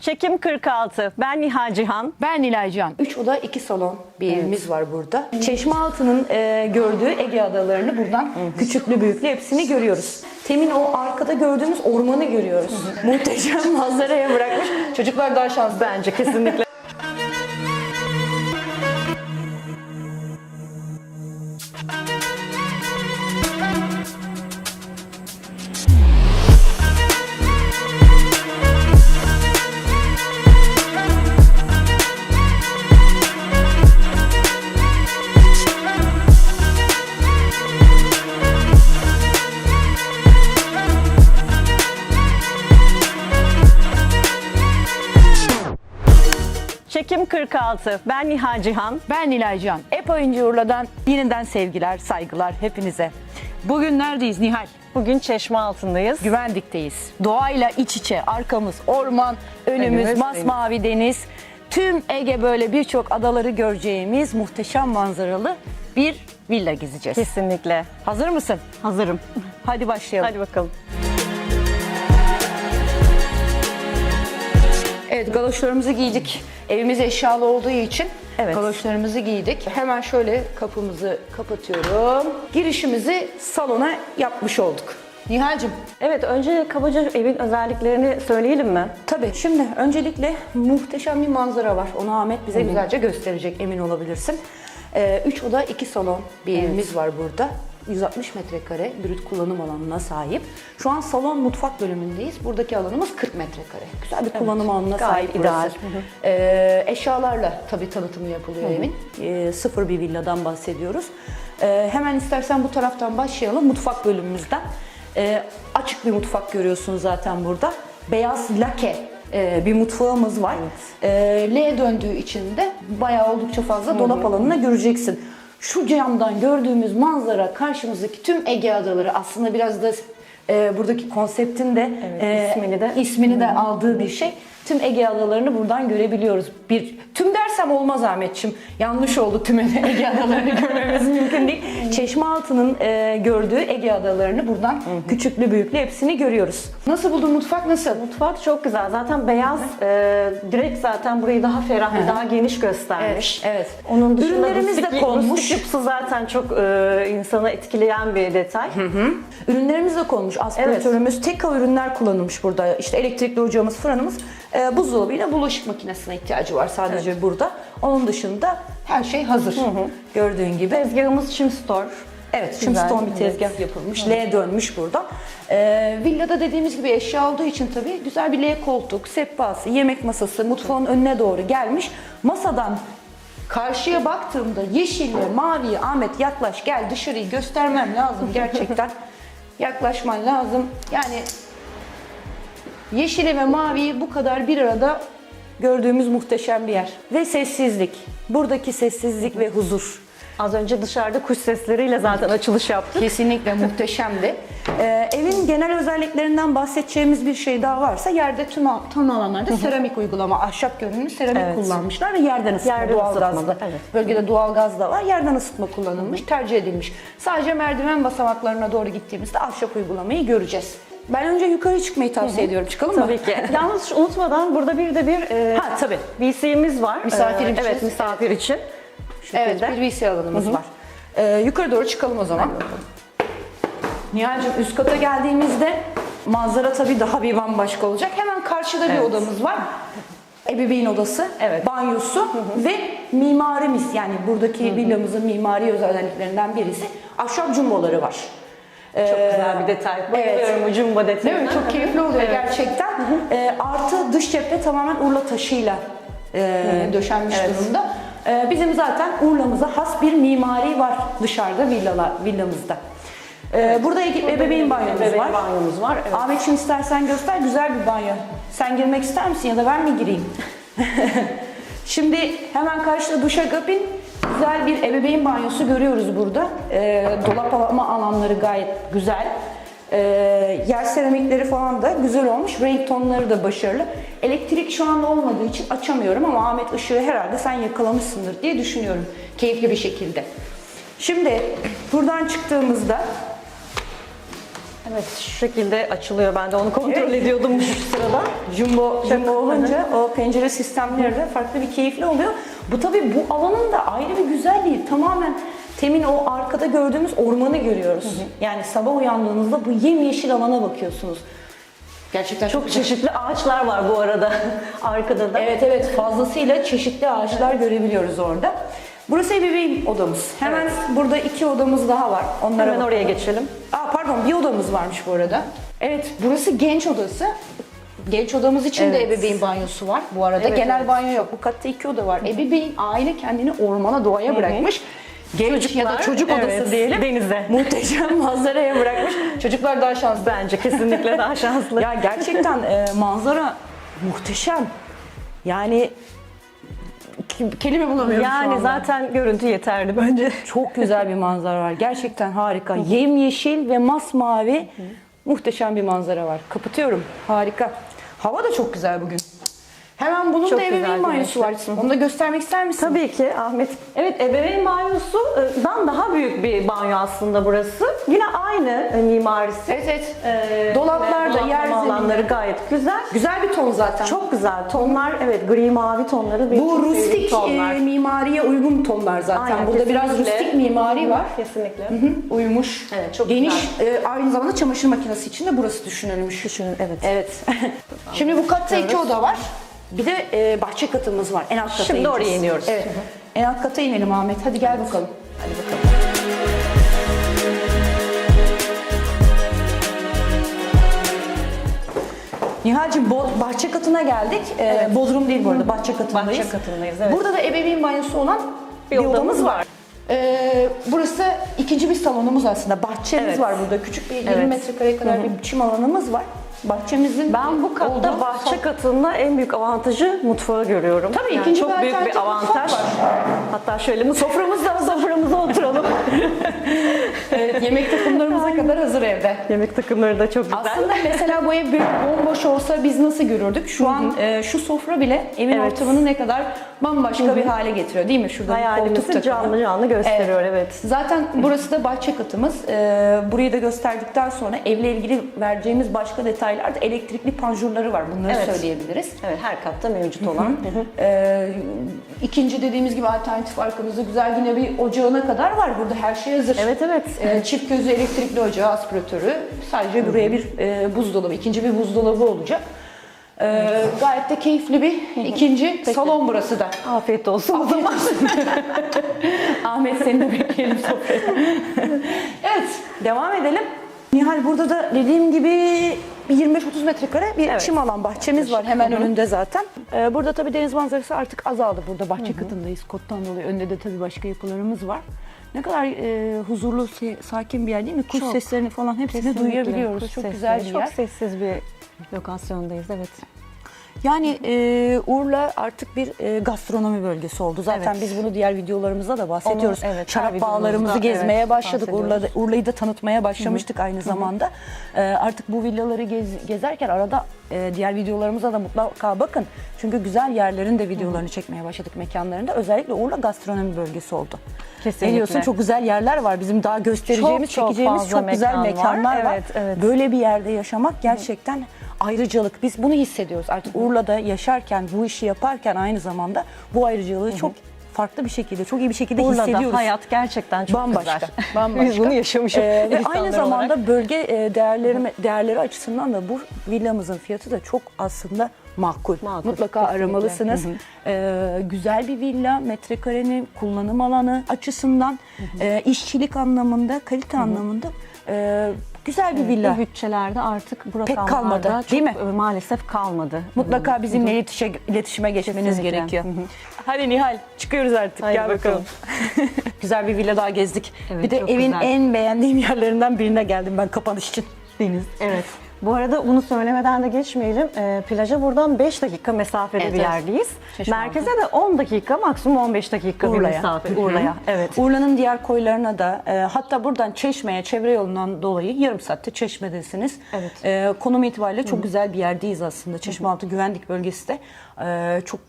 Çekim 46. Ben Nihal Cihan. Ben Nilay Can. 3 oda 2 salon bir evimiz var burada. Çeşmealtı'nın e, gördüğü Ege adalarını buradan küçüklü büyüklü hepsini görüyoruz. Temin o arkada gördüğümüz ormanı görüyoruz. Muhteşem manzaraya bırakmış. Çocuklar daha şanslı. Bence kesinlikle. 46. Ben Nihal Cihan. Ben Nilay Can. Ep Oyuncu Urla'dan yeniden sevgiler, saygılar hepinize. Bugün neredeyiz Nihal? Bugün Çeşme altındayız. Güvendik'teyiz. Doğayla iç içe, arkamız orman, önümüz Önümüz masmavi deniz. Tüm Ege böyle birçok adaları göreceğimiz muhteşem manzaralı bir villa gezeceğiz. Kesinlikle. Hazır mısın? Hazırım. Hadi başlayalım. Hadi bakalım. Evet galoşlarımızı giydik. Evimiz eşyalı olduğu için Evet. galoşlarımızı giydik. Hemen şöyle kapımızı kapatıyorum. Girişimizi salona yapmış olduk. Nihal'cim Evet önce kabaca evin özelliklerini söyleyelim mi? Tabii. Şimdi öncelikle muhteşem bir manzara var. Onu Ahmet bize güzelce gösterecek emin olabilirsin. 3 oda 2 salon bir evimiz var burada. 160 metrekare brüt kullanım alanına sahip. Şu an salon mutfak bölümündeyiz. Buradaki alanımız 40 metrekare. Güzel bir kullanım alanına gayet sahip ideal. Ee, eşyalarla tabii tanıtımı yapılıyor evin. Ee, sıfır bir villadan bahsediyoruz. Ee, hemen istersen bu taraftan başlayalım mutfak bölümümüzden. Ee, açık bir mutfak görüyorsunuz zaten burada. Beyaz lake e, bir mutfağımız var. Ee, L döndüğü için de bayağı oldukça fazla dolap alanını göreceksin. Şu camdan gördüğümüz manzara karşımızdaki tüm Ege adaları. Aslında biraz da e, buradaki konseptin de Evet, e, ismini de- ismini de aldığı bir şey. Tüm Ege adalarını buradan görebiliyoruz. Bir tüm dersem olmaz Ahmetçim. Yanlış oldu tüm Ege adalarını görmemiz mümkün değil. Çeşmealtı'nın e, gördüğü Ege adalarını buradan küçüklü büyüklü hepsini görüyoruz. Nasıl buldun mutfak nasıl? Mutfak çok güzel. Zaten beyaz e, direkt zaten burayı daha ferah ve daha geniş göstermiş. Evet, evet. Onun dışında Ürünlerimiz de konmuş. rustik zaten çok e, insanı etkileyen bir detay. Ürünlerimiz de konmuş. Aspiratörümüz, teka ürünler kullanılmış burada. İşte elektrikli ocağımız, fırınımız, e, buzdolabıyla bulaşık makinesine ihtiyacı var sadece burada. Onun dışında her şey hazır. Gördüğün gibi. Tezgahımız Çim Store. Evet, şimdi bir evet. tezgah yapılmış. L dönmüş burada. Ee, villada dediğimiz gibi eşya olduğu için tabii güzel bir L koltuk, sehpası, yemek masası mutfağın önüne doğru gelmiş. Masadan karşıya baktığımda yeşil ve maviye Ahmet yaklaş gel dışarıyı göstermem lazım gerçekten. Yaklaşman lazım. Yani yeşili ve maviyi bu kadar bir arada gördüğümüz muhteşem bir yer. Ve sessizlik. Buradaki sessizlik ve huzur. Az önce dışarıda kuş sesleriyle zaten açılış yaptık. Kesinlikle muhteşemdi. Ee, evin genel özelliklerinden bahsedeceğimiz bir şey daha varsa yerde tüm, tüm alanlarda seramik uygulama, ahşap görünümlü seramik Evet. kullanmışlar ve yerden ısıtma, Yerden doğal ısıtmalı, gazlı. evet. Bölgede doğal gaz da var, yerden ısıtma kullanılmış, tercih edilmiş. Sadece merdiven basamaklarına doğru gittiğimizde ahşap uygulamayı göreceğiz. Ben önce yukarı çıkmayı tavsiye ediyorum. Çıkalım mı? Tabii ki. Yalnız unutmadan burada bir de bir e, Ha, tabii. VC'miz var. Misafir E, için. Evet misafir için. Şu Evet, şekilde. bir VC alanımız var. Ee, yukarı doğru çıkalım o zaman. Nihal'cığım üst kata geldiğimizde manzara tabii daha bir bambaşka olacak. Hemen karşıda bir Evet. odamız var. Ebeveyn odası, Evet. banyosu ve mimarimiz yani buradaki villamızın mimari özelliklerinden birisi ahşap cumboları var. Ee, Çok güzel bir detay. Bayılıyorum bu cumba Değil detayına. mi? Çok keyifli oluyor Evet. gerçekten. Ee, artı dış cephe tamamen Urla taşıyla e, döşenmiş Evet. durumda. Ee, bizim zaten Urla'mıza has bir mimari var dışarıda villalar, villamızda. Ee, burada ebeveyn banyomuz Ebeveyn var. banyomuz var, evet. Ahmetciğim istersen göster güzel bir banyo. Sen girmek ister misin ya da ben mi gireyim? Şimdi hemen karşıda duşakabin güzel bir ebeveyn banyosu görüyoruz burada. Ee, dolap alma alanları gayet güzel. Ee, yer seramikleri falan da güzel olmuş. Renk tonları da başarılı. Elektrik şu anda olmadığı için açamıyorum ama Ahmet ışığı herhalde sen yakalamışsındır diye düşünüyorum. Keyifli bir şekilde. Şimdi buradan çıktığımızda Evet şu şekilde açılıyor. Ben de onu kontrol ediyordum şu sırada. Jumbo, jumbo olunca o pencere sistemleri de farklı bir keyifli oluyor. Bu tabii bu alanın da ayrı bir güzelliği. Tamamen temin o arkada gördüğümüz ormanı görüyoruz. Yani sabah uyandığınızda bu yemyeşil alana bakıyorsunuz. Gerçekten çok Çok çeşitli ağaçlar var bu arada arkada da. Evet evet fazlasıyla çeşitli ağaçlar görebiliyoruz orada. Burası ebeveyn odamız. Hemen burada iki odamız daha var. Onlara Hemen oraya geçelim. Aa pardon bir odamız varmış bu arada. Evet burası genç odası. Genç odamız için de Evet. ebeveyn banyosu var. Bu arada Evet, genel evet. banyo yok. Bu katta iki oda var. Ebeveyn aile kendini ormana doğaya bırakmış. Genç ya da çocuk odası evet, diyelim. Denize. Muhteşem manzaraya bırakmış. Çocuklar daha şanslı. Bence kesinlikle daha şanslı. Ya gerçekten e, manzara muhteşem. Yani kelime bulamıyorum şu yani anda. zaten görüntü yeterli bence. Çok güzel bir manzara var. Gerçekten harika. Yemyeşil ve masmavi muhteşem bir manzara var. Kapatıyorum. Harika. Hava da çok güzel bugün. Hemen bunun Çok da güzel ebeveyn banyosu var. Onu da göstermek ister misin? Tabii ki Ahmet. Evet ebeveyn banyosundan daha büyük bir banyo aslında burası. Yine aynı e, mimarisi. Evet evet. Ee, Dolaplar da, yer alanları gayet güzel. Güzel bir ton zaten. Çok güzel. Tonlar evet gri mavi tonları bu rustik tonlar. e, mimariye uygun tonlar zaten. Aynen, Burada biraz kesinlikle. rustik mimari var. Kesinlikle. Hı, Uyumuş. Evet, çok Geniş. e, aynı zamanda çamaşır makinesi için de burası düşünülmüş. Düşünün evet. Evet. Şimdi bu katta iki oda var. Bir de e, bahçe katımız var. En alt kata Şimdi ineceğiz. oraya iniyoruz. Evet. En alt kata inelim Ahmet. Hadi gel bakalım. Hadi bakalım. Nihal'cim bahçe katına geldik. E, Bodrum değil bu arada. Bahçe katındayız. Bahçe katındayız, evet. Burada da ebeveyn banyosu olan bir, Bir odamız, odamız var. var. E, burası ikinci bir salonumuz aslında. Bahçemiz Evet. var burada. Küçük bir 20 Evet. metrekareye kadar bir çim alanımız var. Bahçemizin Ben bu katta olduğu bahçe katında en büyük avantajı mutfağı görüyorum. Tabii, ikinci çok bir büyük bir alternatif avantaj. mutfak Hatta şöyle mi soframızda soframıza oturalım. Evet, yemek takımlarımıza kadar hazır evde. Yemek takımları da çok güzel. Aslında mesela bu ev böyle bomboş olsa biz nasıl görürdük? Şu an e, şu sofra bile evin Evet. ortamını ne kadar bambaşka bir hale getiriyor değil mi? Şurada bir koltuk Hayalimizi takımı. canlı canlı gösteriyor evet. Zaten burası da bahçe katımız. E, burayı da gösterdikten sonra evle ilgili vereceğimiz başka detaylar da elektrikli panjurları var. Bunları Evet. söyleyebiliriz. Evet her katta mevcut olan. E, ikinci dediğimiz gibi alternatif arkamızda güzel yine bir ocağına kadar var. Burada her şey hazır. Evet evet. E, çift gözlü elektrikli ocağı, aspiratörü. Sadece buraya bir e, buzdolabı, ikinci bir buzdolabı olacak. E, gayet de keyifli bir ikinci salon burası da. Afiyet olsun o zaman. Ahmet seni de bekleyelim sofraya. evet, devam edelim. Nihal burada da dediğim gibi bir 25-30 metrekare bir Evet. çim alan bahçemiz var hemen önünde zaten. Ee, burada tabii deniz manzarası artık azaldı. Burada bahçe katındayız kottan dolayı. Önde de tabii başka yapılarımız var. Ne kadar e, huzurlu, se- sakin bir yer değil mi? Kuş Çok. seslerini falan hepsini Kesinlikle. duyabiliyoruz. Kuş çok sesleri, güzel bir çok yer. sessiz bir lokasyondayız evet. Yani e, Urla artık bir e, gastronomi bölgesi oldu. Zaten Evet. biz bunu diğer videolarımızda da bahsediyoruz. Onu, evet, Şarap bağlarımızı gezmeye evet, başladık. Urla'da, Urla'yı da tanıtmaya başlamıştık aynı zamanda. E, artık bu villaları gez- gezerken arada e, diğer videolarımıza da mutlaka bakın. Çünkü güzel yerlerin de videolarını çekmeye başladık mekanlarında. Özellikle Urla gastronomi bölgesi oldu. Kesinlikle. Ne diyorsun? Çok güzel yerler var. Bizim daha göstereceğimiz, Çok, çok çekeceğimiz çok güzel mekan var. mekanlar var. Evet, evet. Böyle bir yerde yaşamak gerçekten ayrıcalık. Biz bunu hissediyoruz. Artık Urla'da yaşarken, bu işi yaparken aynı zamanda bu ayrıcalığı çok farklı bir şekilde, çok iyi bir şekilde Urla'da hissediyoruz. hayat gerçekten çok Bambaşka, güzel. bambaşka. Biz bunu yaşamışız. Ee, ve aynı zamanda olarak. bölge e, değerleri değerleri açısından da bu villamızın fiyatı da çok aslında makul. Makul, Mutlaka kesinlikle. aramalısınız. Ee, güzel bir villa, metrekarenin kullanım alanı açısından, e, işçilik anlamında, kalite anlamında e, güzel bir villa. Bu bütçelerde artık bu Pek rakamlarda kalmadı, çok, değil mi? e, Maalesef kalmadı. Mutlaka bizimle iletişe, iletişime geçmeniz Kesinlikle. gerekiyor. Hadi Nihal çıkıyoruz artık. Haydi Gel bakalım. güzel bir villa daha gezdik. Evet, bir de çok evin güzel. en beğendiğim yerlerinden birine geldim ben kapanış için. Deniz. Evet. Bu arada bunu söylemeden de geçmeyelim. Ee, plaja buradan 5 dakika mesafede Evet, bir evet. yerdeyiz. Şaşırmadım. Merkeze de 10 dakika maksimum 15 dakika bir Urla'ya. mesafe. Urla'ya. Evet. Urla'nın diğer koylarına da e, hatta buradan Çeşme'ye çevre yolundan dolayı yarım saatte Çeşme'desiniz. Evet. E, konum itibariyle çok güzel bir yerdeyiz aslında. Çeşmealtı Güvenlik Bölgesi de e, çok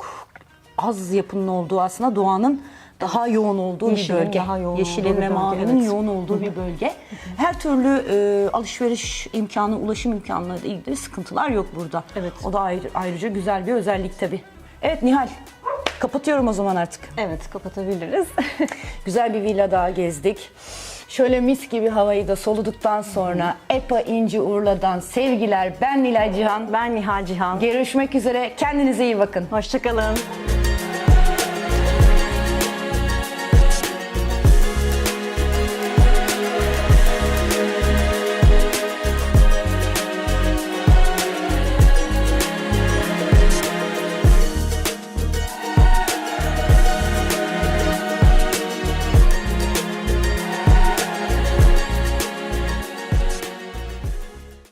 az yapının olduğu aslında doğanın daha yoğun olduğu Yeşilin bir bölge. daha yoğun Yeşilin ve mavinin evet. yoğun olduğu bir bölge. Her türlü e, alışveriş imkanı, ulaşım imkanları ile ilgili sıkıntılar yok burada. Evet. O da ayrı, ayrıca güzel bir özellik tabii. Evet Nihal, kapatıyorum o zaman artık. Evet kapatabiliriz. Güzel bir villa daha gezdik. Şöyle mis gibi havayı da soluduktan sonra EPA İnci Urla'dan sevgiler. Ben Nilay Cihan. ben Nihal Cihan. Görüşmek üzere. Kendinize iyi bakın. Hoşçakalın.